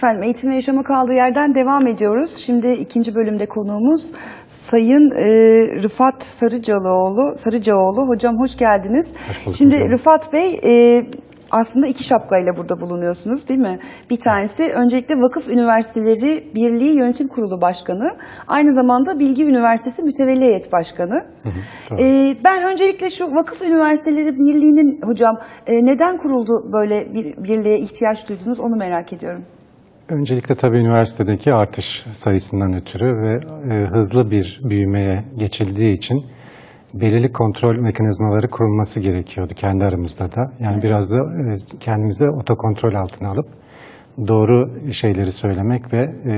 Efendim eğitim ve yaşama kaldığı yerden devam ediyoruz. Şimdi ikinci bölümde konuğumuz Sayın e, Rıfat Sarıcalıoğlu. Sarıcaoğlu. Hocam hoş geldiniz. Hoş bulduk Şimdi hocam. Rıfat Bey e, aslında iki şapkayla burada bulunuyorsunuz değil mi? Bir tanesi öncelikle Vakıf Üniversiteleri Birliği Yönetim Kurulu Başkanı. Aynı zamanda Bilgi Üniversitesi Mütevelli Heyet Başkanı. doğru. E, ben öncelikle şu Vakıf Üniversiteleri Birliği'nin hocam e, neden kuruldu böyle bir birliğe ihtiyaç duydunuz onu merak ediyorum. Öncelikle tabii üniversitedeki artış sayısından ötürü ve e, hızlı bir büyümeye geçildiği için belirli kontrol mekanizmaları kurulması gerekiyordu kendi aramızda da. Yani biraz da e, kendimize otokontrol altına alıp doğru şeyleri söylemek ve e,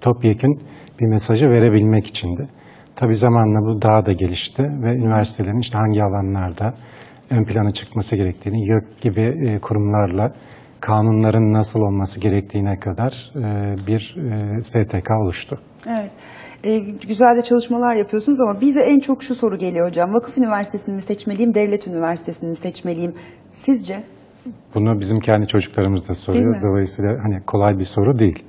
topyekün bir mesajı verebilmek içindi. Tabii zamanla bu daha da gelişti ve üniversitelerin işte hangi alanlarda ön plana çıkması gerektiğini, YÖK gibi e, kurumlarla kanunların nasıl olması gerektiğine kadar e, bir e, STK oluştu. Evet. Ee, güzel de çalışmalar yapıyorsunuz ama bize en çok şu soru geliyor hocam. Vakıf Üniversitesi'ni mi seçmeliyim, devlet üniversitesini mi seçmeliyim? Sizce? Bunu bizim kendi çocuklarımız da soruyor. Dolayısıyla hani kolay bir soru değil.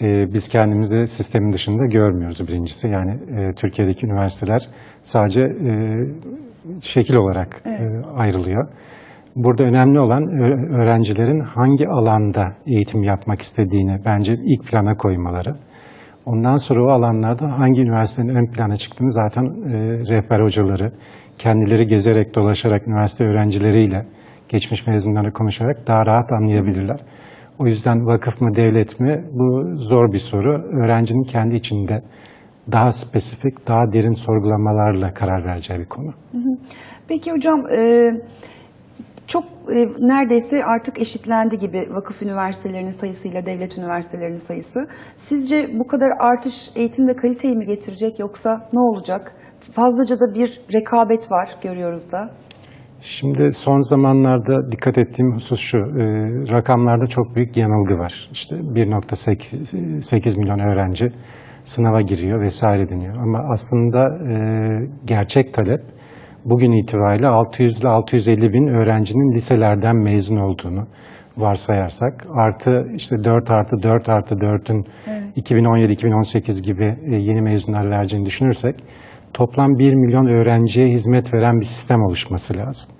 Ee, biz kendimizi sistemin dışında görmüyoruz birincisi. Yani e, Türkiye'deki üniversiteler sadece e, şekil olarak e, ayrılıyor. Burada önemli olan öğrencilerin hangi alanda eğitim yapmak istediğini bence ilk plana koymaları. Ondan sonra o alanlarda hangi üniversitenin ön plana çıktığını zaten e, rehber hocaları, kendileri gezerek dolaşarak üniversite öğrencileriyle, geçmiş mezunlarla konuşarak daha rahat anlayabilirler. O yüzden vakıf mı devlet mi bu zor bir soru. Öğrencinin kendi içinde daha spesifik, daha derin sorgulamalarla karar vereceği bir konu. Peki hocam e, çok e, neredeyse artık eşitlendi gibi vakıf üniversitelerinin sayısıyla devlet üniversitelerinin sayısı. Sizce bu kadar artış eğitimde kaliteyi mi getirecek yoksa ne olacak? Fazlaca da bir rekabet var görüyoruz da. Şimdi son zamanlarda dikkat ettiğim husus şu, e, rakamlarda çok büyük yanılgı var. İşte 1.8 milyon öğrenci sınava giriyor vesaire deniyor. Ama aslında e, gerçek talep bugün itibariyle 600 ile 650 bin öğrencinin liselerden mezun olduğunu varsayarsak artı işte 4 artı 4 artı 4'ün 2017-2018 gibi e, yeni mezunlar vereceğini düşünürsek toplam 1 milyon öğrenciye hizmet veren bir sistem oluşması lazım.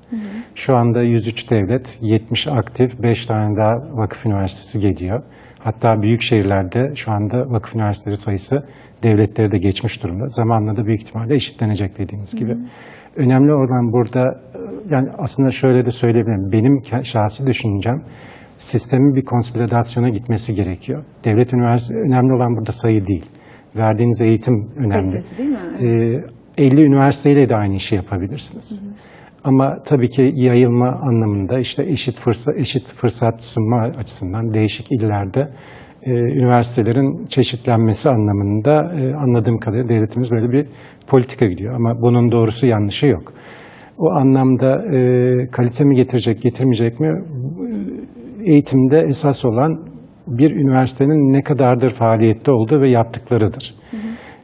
Şu anda 103 devlet, 70 aktif, 5 tane daha vakıf üniversitesi geliyor. Hatta büyük şehirlerde şu anda vakıf üniversiteleri sayısı devletleri de geçmiş durumda. Zamanla da büyük ihtimalle eşitlenecek dediğiniz gibi. Önemli olan burada, e, yani aslında şöyle de söyleyebilirim. Benim şahsi düşüncem, sistemin bir konsolidasyona gitmesi gerekiyor. Devlet üniversitesi, önemli olan burada sayı değil. Verdiğiniz eğitim önemli. Kalitesi değil mi? Ee, 50 üniversiteyle de aynı işi yapabilirsiniz. Ama tabii ki yayılma anlamında işte eşit fırsat eşit fırsat sunma açısından değişik illerde e, üniversitelerin çeşitlenmesi anlamında e, anladığım kadarıyla devletimiz böyle bir politika gidiyor. Ama bunun doğrusu yanlışı yok. O anlamda e, kalite mi getirecek, getirmeyecek mi? Eğitimde esas olan bir üniversitenin ne kadardır faaliyette olduğu ve yaptıklarıdır.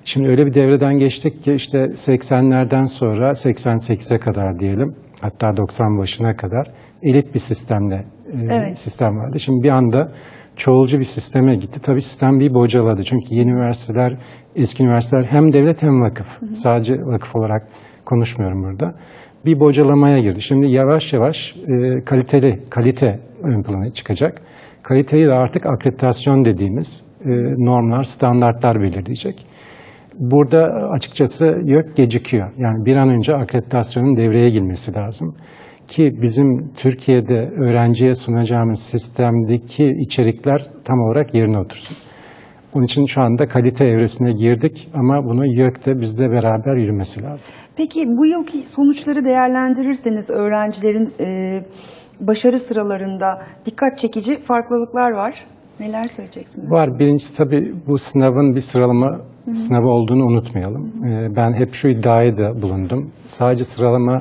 Şimdi öyle bir devreden geçtik ki işte 80'lerden sonra 88'e kadar diyelim hatta 90 başına kadar elit bir sistemle e, Evet. sistem vardı. Şimdi bir anda çoğulcu bir sisteme gitti. Tabii sistem bir bocaladı. Çünkü yeni üniversiteler, eski üniversiteler hem devlet hem vakıf. Sadece vakıf olarak konuşmuyorum burada. Bir bocalamaya girdi. Şimdi yavaş yavaş e, kaliteli, kalite ön plana çıkacak. Kaliteyi de artık akreditasyon dediğimiz e, normlar, standartlar belirleyecek. Burada açıkçası YÖK gecikiyor. Yani bir an önce akreditasyonun devreye girmesi lazım. Ki bizim Türkiye'de öğrenciye sunacağımız sistemdeki içerikler tam olarak yerine otursun. Onun için şu anda kalite evresine girdik ama bunu YÖK'te bizle beraber yürümesi lazım. Peki bu yılki sonuçları değerlendirirseniz öğrencilerin e, başarı sıralarında dikkat çekici farklılıklar var. Neler söyleyeceksiniz? Var. Birincisi tabii bu sınavın bir sıralama sınavı olduğunu unutmayalım. Ee, Ben hep şu iddiayı da bulundum. Sadece sıralama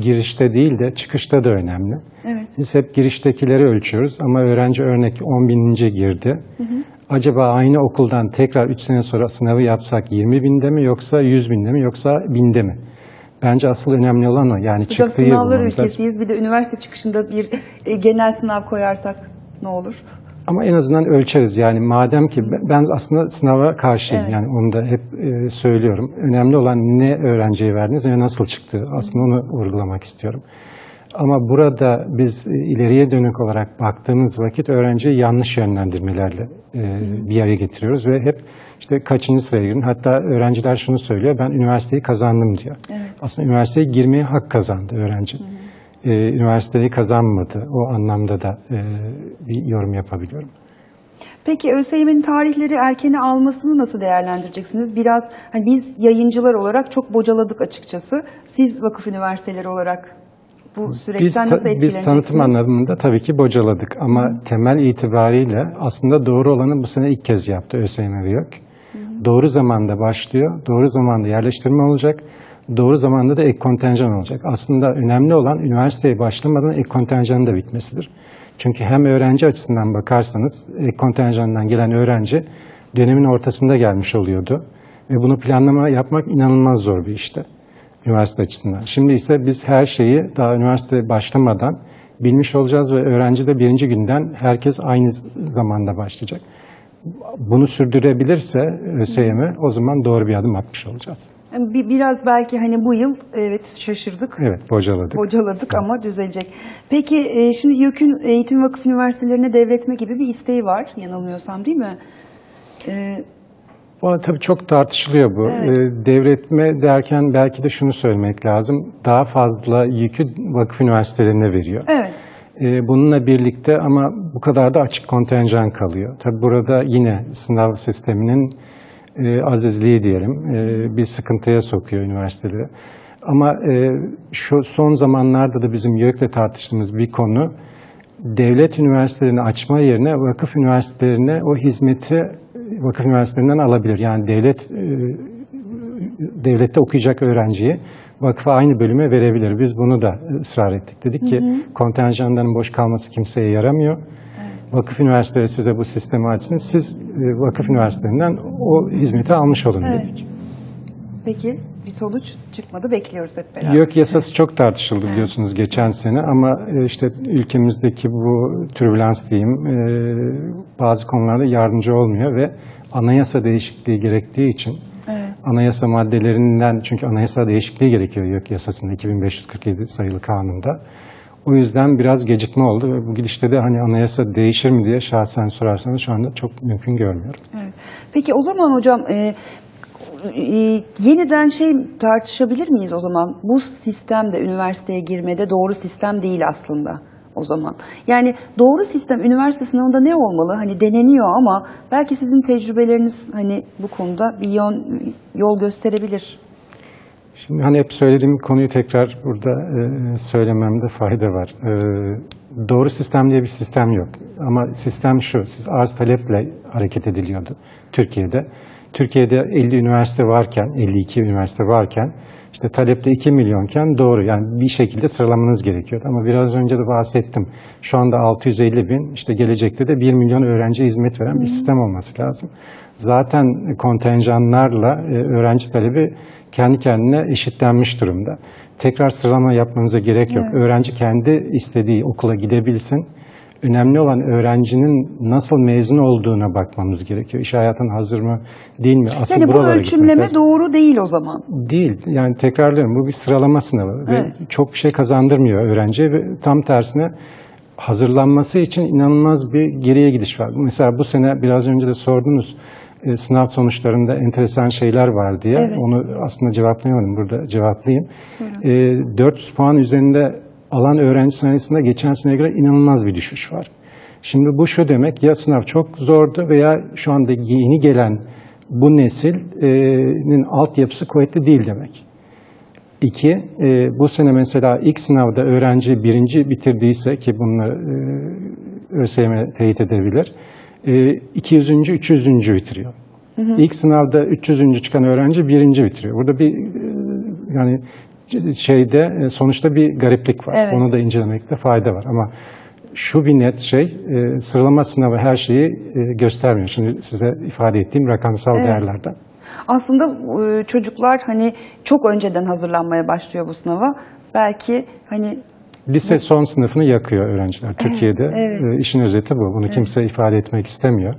girişte değil de çıkışta da önemli. Evet. Biz hep giriştekileri ölçüyoruz ama öğrenci örnek 10 bininci girdi. Acaba aynı okuldan tekrar 3 sene sonra sınavı yapsak 20 binde mi yoksa 100 binde mi yoksa binde mi? Bence asıl önemli olan o. Yani Hocam çıktığı sınavlar ülkesiyiz. Bir de üniversite çıkışında bir e, genel sınav koyarsak ne olur? Ama en azından ölçeriz yani madem ki ben- aslında sınava karşıyım Evet. yani onu da hep e, söylüyorum. Önemli olan ne öğrenciye verdiniz ve nasıl çıktı aslında onu vurgulamak istiyorum. Ama burada biz e, ileriye dönük olarak baktığımız vakit öğrenciyi yanlış yönlendirmelerle e, bir yere getiriyoruz ve hep işte kaçıncı sıraya girin. Hatta öğrenciler şunu söylüyor, ben üniversiteyi kazandım diyor. Aslında üniversiteye girmeye hak kazandı öğrenci. E, üniversiteyi kazanmadı. O anlamda da e, bir yorum yapabiliyorum. Peki ÖSYM'nin tarihleri erkene almasını nasıl değerlendireceksiniz? Biraz hani biz yayıncılar olarak çok bocaladık açıkçası. Siz vakıf üniversiteleri olarak bu Biz, süreçten ta- nasıl biz etkileneceksiniz? tanıtım anlamında tabii ki bocaladık ama temel itibariyle aslında doğru olanı bu sene ilk kez yaptı ÖSYM ve YÖK. Doğru zamanda başlıyor, doğru zamanda yerleştirme olacak, doğru zamanda da ek kontenjan olacak. Aslında önemli olan üniversiteye başlamadan ek kontenjanın da bitmesidir. Çünkü hem öğrenci açısından bakarsanız ek kontenjandan gelen öğrenci dönemin ortasında gelmiş oluyordu. Ve bunu planlama yapmak inanılmaz zor bir işti üniversite açısından. Şimdi ise biz her şeyi daha üniversite başlamadan bilmiş olacağız ve öğrenci de birinci günden herkes aynı zamanda başlayacak. Bunu sürdürebilirse ÖSYM o zaman doğru bir adım atmış olacağız. Bir, biraz belki hani bu yıl evet şaşırdık. Evet bocaladık. Bocaladık ama düzelecek. Peki e, şimdi YÖK'ün eğitim vakıf üniversitelerine devretme gibi bir isteği var yanılmıyorsam değil mi? E, Valla tabii çok tartışılıyor bu. Evet. Ee, devretme derken belki de şunu söylemek lazım. Daha fazla yükü vakıf üniversitelerine veriyor. evet. Ee, Bununla birlikte ama bu kadar da açık kontenjan kalıyor. Tabii burada yine sınav sisteminin e, azizliği diyelim e, bir sıkıntıya sokuyor üniversiteleri. Ama e, şu son zamanlarda da bizim YÖK'le tartıştığımız bir konu devlet üniversitelerini açma yerine vakıf üniversitelerine o hizmeti vakıf üniversitelerinden alabilir. Yani devlet e, devlette okuyacak öğrenciyi vakfa aynı bölüme verebilir. Biz bunu da ısrar ettik. Dedik ki kontenjanların boş kalması kimseye yaramıyor. Vakıf üniversiteleri size bu sistemi açsın. Siz e, vakıf üniversitelerinden o hizmeti almış olun Evet. dedik. Peki bir sonuç çıkmadı bekliyoruz hep beraber. YÖK yasası çok tartışıldı biliyorsunuz geçen sene ama e, işte ülkemizdeki bu türbülans diyeyim e, bazı konularda yardımcı olmuyor ve anayasa değişikliği gerektiği için Evet. anayasa maddelerinden çünkü anayasa değişikliği gerekiyor YÖK yasasında 2547 sayılı kanunda. O yüzden biraz gecikme oldu ve bu gidişte de hani anayasa değişir mi diye şahsen sorarsanız şu anda çok mümkün görmüyorum. Evet. Peki o zaman hocam e, e, yeniden şey tartışabilir miyiz o zaman? Bu sistem de üniversiteye girmede doğru sistem değil aslında o zaman. Yani doğru sistem üniversite sınavında ne olmalı? Hani deneniyor ama belki sizin tecrübeleriniz hani bu konuda bir yön, yol gösterebilir. Şimdi hani hep söylediğim konuyu tekrar burada e, söylememde fayda var. E, doğru sistem diye bir sistem yok. Ama sistem şu, siz arz taleple hareket ediliyordu Türkiye'de. Türkiye'de 50 üniversite varken, 52 üniversite varken, işte talepte 2 milyonken doğru yani bir şekilde sıralamanız gerekiyordu. Ama biraz önce de bahsettim. Şu anda 650 bin, işte gelecekte de 1 milyon öğrenci hizmet veren bir sistem olması lazım. Zaten kontenjanlarla e, öğrenci talebi kendi kendine eşitlenmiş durumda. Tekrar sıralama yapmanıza gerek yok. Öğrenci kendi istediği okula gidebilsin. Önemli olan öğrencinin nasıl mezun olduğuna bakmamız gerekiyor. İş hayatına hazır mı, değil mi? Asıl Yani bu ölçümleme doğru değil o zaman. Değil. Yani tekrarlıyorum bu bir sıralama sınavı Evet. ve çok bir şey kazandırmıyor öğrenciye ve tam tersine hazırlanması için inanılmaz bir geriye gidiş var. Mesela bu sene biraz önce de sordunuz e, sınav sonuçlarında enteresan şeyler var diye. Evet. Onu aslında cevaplayamadım. Burada cevaplayayım. E, 400 puan üzerinde alan öğrenci sayısında geçen seneye göre inanılmaz bir düşüş var. Şimdi bu şu demek ya sınav çok zordu veya şu anda yeni gelen bu nesilin altyapısı kuvvetli değil demek. İki, e, bu sene mesela ilk sınavda öğrenci birinci bitirdiyse ki bunu e, ÖSYM teyit edebilir, e, 200. 300. bitiriyor. İlk sınavda 300. çıkan öğrenci birinci bitiriyor. Burada bir e, yani şeyde e, sonuçta bir gariplik var. Evet. Onu da incelemekte fayda var ama şu bir net şey, e, sıralama sınavı her şeyi e, göstermiyor. Şimdi size ifade ettiğim rakamsal Evet. değerlerden. Aslında e, çocuklar hani çok önceden hazırlanmaya başlıyor bu sınava. Belki hani Lise son sınıfını yakıyor öğrenciler Türkiye'de. evet. E, işin özeti bu. Bunu kimse ifade etmek istemiyor.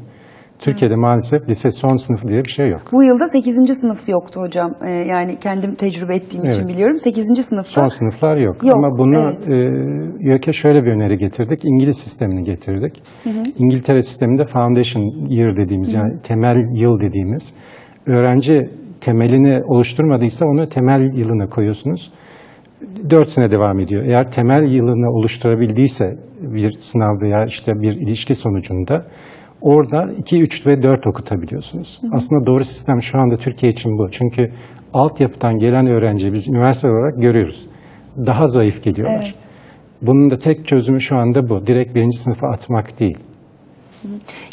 Türkiye'de maalesef lise son sınıfı diye bir şey yok. Bu yılda 8. sınıf yoktu hocam. Ee, yani kendim tecrübe ettiğim için Evet. biliyorum. 8. sınıfta Son sınıflar yok. Yok, Ama bunu evet. e, YÖK'e şöyle bir öneri getirdik. İngiliz sistemini getirdik. İngiltere sisteminde foundation year dediğimiz yani temel yıl dediğimiz öğrenci temelini oluşturmadıysa onu temel yılına koyuyorsunuz. 4 sene devam ediyor. Eğer temel yılını oluşturabildiyse bir sınav veya işte bir ilişki sonucunda orada 2, 3 ve 4 okutabiliyorsunuz. Aslında doğru sistem şu anda Türkiye için bu. Çünkü altyapıdan gelen öğrenci biz üniversite olarak görüyoruz. Daha zayıf geliyorlar. Evet. Bunun da tek çözümü şu anda bu. Direkt birinci sınıfa atmak değil.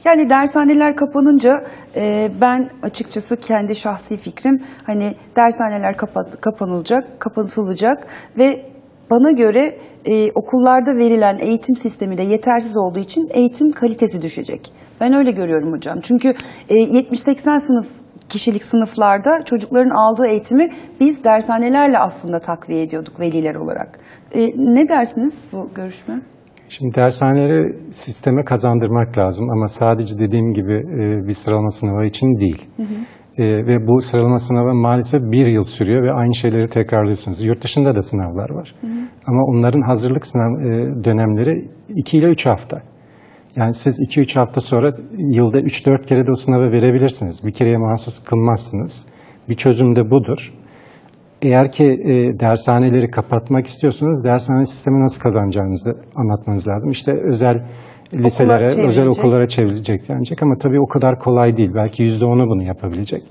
Yani dershaneler kapanınca e, ben açıkçası kendi şahsi fikrim hani dershaneler kapat, kapanılacak, kapatılacak ve bana göre e, okullarda verilen eğitim sistemi de yetersiz olduğu için eğitim kalitesi düşecek. Ben öyle görüyorum hocam. Çünkü e, 70-80 sınıf kişilik sınıflarda çocukların aldığı eğitimi biz dershanelerle aslında takviye ediyorduk veliler olarak. E, ne dersiniz bu görüşme? Şimdi dershaneleri sisteme kazandırmak lazım ama sadece dediğim gibi e, bir sıralama sınavı için değil. E, ve bu sıralama sınavı maalesef bir yıl sürüyor ve aynı şeyleri tekrarlıyorsunuz. Yurt dışında da sınavlar var. Ama onların hazırlık sınav e, dönemleri 2 ile 3 hafta. Yani siz 2-3 hafta sonra yılda 3-4 kere de o sınavı verebilirsiniz. Bir kereye mahsus kılmazsınız. Bir çözüm de budur. Eğer ki e, dershaneleri kapatmak istiyorsanız dershane sistemi nasıl kazanacağınızı anlatmanız lazım. İşte özel liselere, özel çevrilecek. okullara çevrilecek denecek ama tabii o kadar kolay değil. Belki yüzde onu bunu yapabilecek.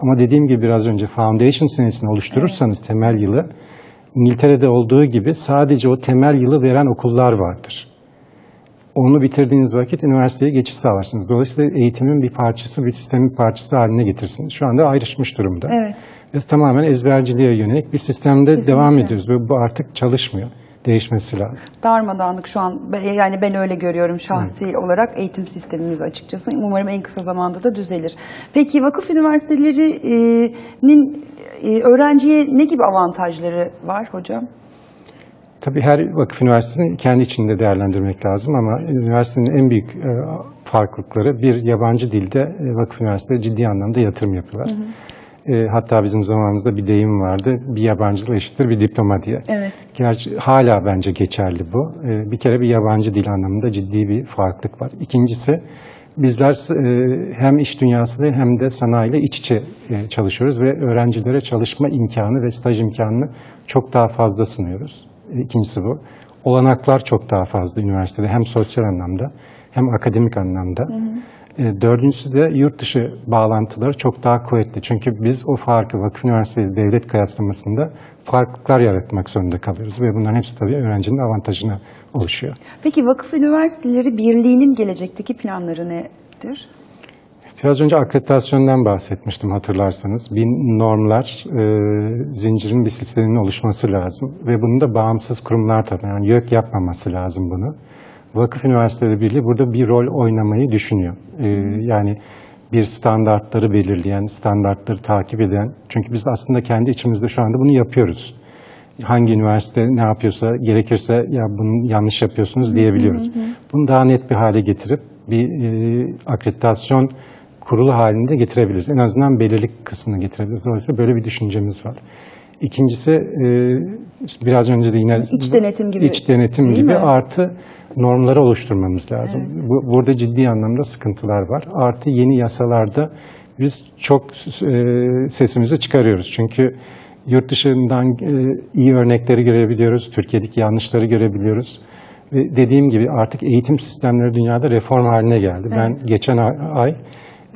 Ama dediğim gibi biraz önce foundation senesini oluşturursanız temel yılı İngiltere'de olduğu gibi sadece o temel yılı veren okullar vardır. Onu bitirdiğiniz vakit üniversiteye geçiş sağlarsınız. Dolayısıyla eğitimin bir parçası, bir sistemin parçası haline getirirsiniz. Şu anda ayrışmış durumda. Evet. Ve tamamen ezberciliğe yönelik bir sistemde devam ediyoruz ve bu artık çalışmıyor. Değişmesi lazım. darmadağınık şu an yani ben öyle görüyorum şahsi olarak eğitim sistemimiz açıkçası. Umarım en kısa zamanda da düzelir. Peki vakıf üniversitelerinin e, öğrenciye ne gibi avantajları var hocam? Tabii her vakıf üniversitesini kendi içinde değerlendirmek lazım ama üniversitenin en büyük e, farklılıkları bir yabancı dilde e, vakıf üniversiteleri ciddi anlamda yatırım yapıyorlar. E, hatta bizim zamanımızda bir deyim vardı. Bir yabancı dil eşittir bir diploma diye. Evet. Gerçi hala bence geçerli bu. Bir kere bir yabancı dil anlamında ciddi bir farklılık var. İkincisi bizler e, hem iş dünyasıyla hem de sanayiyle iç içe e, çalışıyoruz ve öğrencilere çalışma imkanı ve staj imkanını çok daha fazla sunuyoruz. İkincisi bu. Olanaklar çok daha fazla üniversitede hem sosyal anlamda hem akademik anlamda. E, Dördüncüsü de yurt dışı bağlantıları çok daha kuvvetli. Çünkü biz o farkı vakıf üniversitesi devlet kıyaslamasında farklılıklar yaratmak zorunda kalıyoruz. Ve bunların hepsi tabii öğrencinin avantajına oluşuyor. Peki vakıf üniversiteleri birliğinin gelecekteki planları nedir? Biraz önce akreditasyondan bahsetmiştim hatırlarsanız. Bir normlar, e, zincirin bir sistemin oluşması lazım. Ve bunun da bağımsız kurumlar tarafından, yani YÖK yapmaması lazım bunu. Vakıf Üniversiteleri Birliği burada bir rol oynamayı düşünüyor. E, yani bir standartları belirleyen, standartları takip eden. Çünkü biz aslında kendi içimizde şu anda bunu yapıyoruz. Hangi üniversite ne yapıyorsa gerekirse ya bunu yanlış yapıyorsunuz diyebiliyoruz. Bunu daha net bir hale getirip bir e, akreditasyon kurulu halinde getirebiliriz. En azından belirli kısmını getirebiliriz. Dolayısıyla böyle bir düşüncemiz var. İkincisi e, biraz önce de yine İç denetim gibi, iç denetim değil gibi mi? artı normları oluşturmamız lazım. Bu, burada ciddi anlamda sıkıntılar var. Artı yeni yasalarda biz çok e, sesimizi çıkarıyoruz. Çünkü yurt dışından e, iyi örnekleri görebiliyoruz, Türkiye'deki yanlışları görebiliyoruz. Ve dediğim gibi artık eğitim sistemleri dünyada reform haline geldi. Ben geçen ay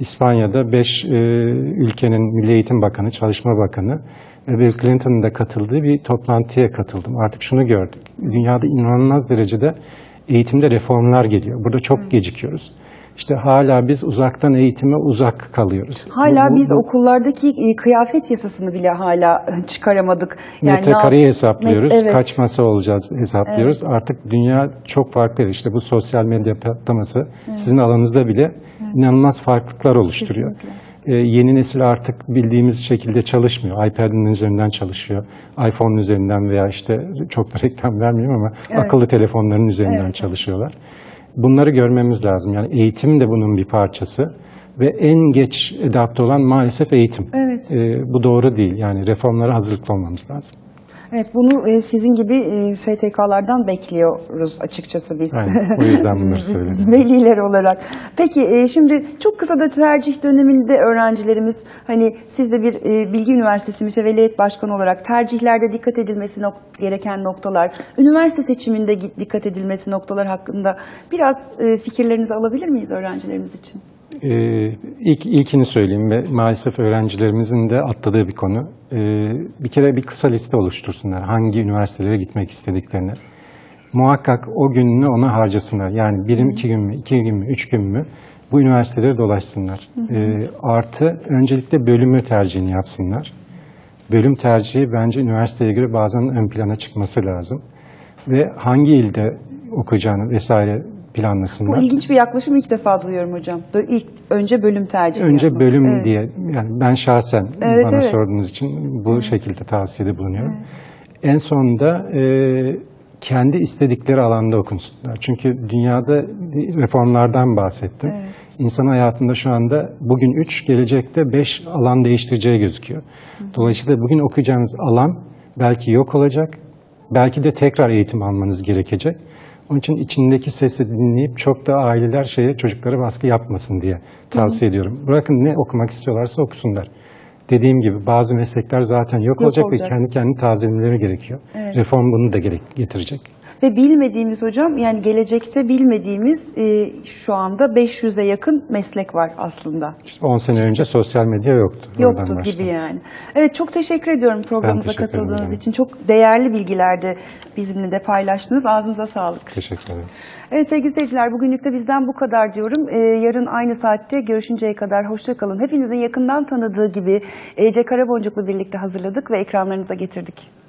İspanya'da 5 ülkenin Milli Eğitim Bakanı, Çalışma Bakanı ve Bill Clinton'ın da katıldığı bir toplantıya katıldım. Artık şunu gördük. Dünyada inanılmaz derecede eğitimde reformlar geliyor. Burada çok gecikiyoruz. İşte hala biz uzaktan eğitime uzak kalıyoruz. Hala Bu- biz bu- okullardaki e, kıyafet yasasını bile hala çıkaramadık. metrekareyi ne- hesaplıyoruz. Met- evet. Kaç masa olacağız hesaplıyoruz. Artık dünya çok farklı. İşte bu sosyal medya patlaması sizin alanınızda bile inanılmaz farklılıklar oluşturuyor. E, yeni nesil artık bildiğimiz şekilde çalışmıyor. iPad'in üzerinden çalışıyor. iPhone'un üzerinden veya işte çok da reklam vermeyeyim ama Evet. akıllı telefonların üzerinden Evet. çalışıyorlar. Bunları görmemiz lazım. Yani eğitim de bunun bir parçası ve en geç adapte olan maalesef eğitim. Evet. E, bu doğru değil. Yani reformlara hazırlıklı olmamız lazım. Evet bunu e, sizin gibi e, STK'lardan bekliyoruz açıkçası biz. Aynen. O yüzden bunları söyledim. Veliler olarak. Peki e, şimdi çok kısa da tercih döneminde öğrencilerimiz hani siz de bir Bilgi Üniversitesi Mütevelliyet Başkanı olarak tercihlerde dikkat edilmesi nok- gereken noktalar, üniversite seçiminde dikkat edilmesi noktalar hakkında biraz fikirlerinizi alabilir miyiz öğrencilerimiz için? Ee, ilk ilkini söyleyeyim ve maalesef öğrencilerimizin de atladığı bir konu. Ee, bir kere bir kısa liste oluştursunlar hangi üniversitelere gitmek istediklerini. Muhakkak o gününü ona harcasınlar. Yani birim iki gün mü, iki gün mü, üç gün mü bu üniversiteleri dolaşsınlar. Ee, artı öncelikle bölümü tercihini yapsınlar. Bölüm tercihi bence üniversiteye göre bazen ön plana çıkması lazım. Ve hangi ilde okuyacağını vesaire Bu planlasınlar. ilginç bir yaklaşım ilk defa duyuyorum hocam. Böyle ilk önce bölüm tercihi. Önce yapmak. bölüm Evet. diye yani ben şahsen Evet, bana evet. sorduğunuz için bu şekilde tavsiyede bulunuyorum. En sonunda e, kendi istedikleri alanda okunsunlar. Çünkü dünyada reformlardan bahsettim. İnsan hayatında şu anda bugün 3, gelecekte 5 alan değiştireceği gözüküyor. Dolayısıyla bugün okuyacağınız alan belki yok olacak, belki de tekrar eğitim almanız gerekecek. Onun için içindeki sesi dinleyip çok da aileler şeye çocuklara baskı yapmasın diye tavsiye ediyorum. Bırakın ne okumak istiyorlarsa okusunlar. Dediğim gibi bazı meslekler zaten yok, olacak, olacak. ve kendi kendini tazelemeleri gerekiyor. Evet. Reform bunu da gerek, getirecek. Ve bilmediğimiz hocam yani gelecekte bilmediğimiz e, şu anda 500'e yakın meslek var aslında. İşte 10 sene önce sosyal medya yoktu. Yoktu gibi yani. Evet çok teşekkür ediyorum programımıza teşekkür ederim katıldığınız hocam. için. Çok değerli bilgiler de bizimle de paylaştınız. Ağzınıza sağlık. Teşekkür ederim. Evet sevgili seyirciler bugünlük de bizden bu kadar diyorum. Ee, yarın aynı saatte görüşünceye kadar hoşça kalın. Hepinizin yakından tanıdığı gibi Ece Karaboncuk'la birlikte hazırladık ve ekranlarınıza getirdik.